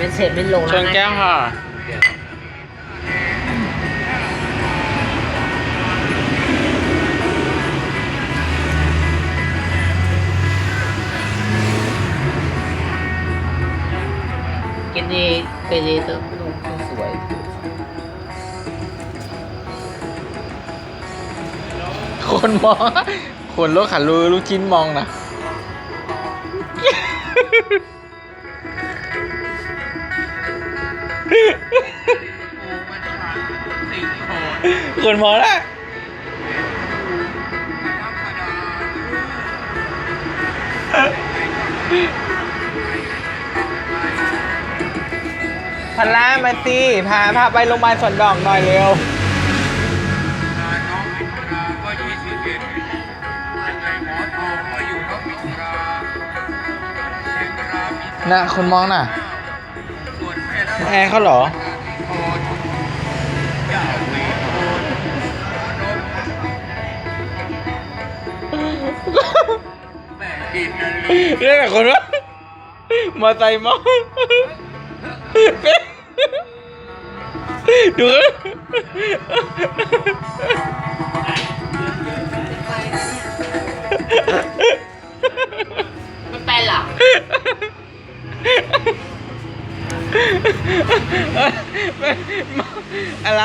เป็นเศษเป็นโลชนแก้วค่ะ กินดีกินดีเติมลูกสวยคนมอง คนรถขันรูลูกชิ้นมองนะ คนมองนะพันล้ามาตีพาพาไปโรงพยาบาลสวนดอกหน่อยเร็วน่ะคนมองน่ะ แอร์เขาเหรอ เรื่องอะไรคนวะมอไซค์มอดูมันเป็นหรอ อะไร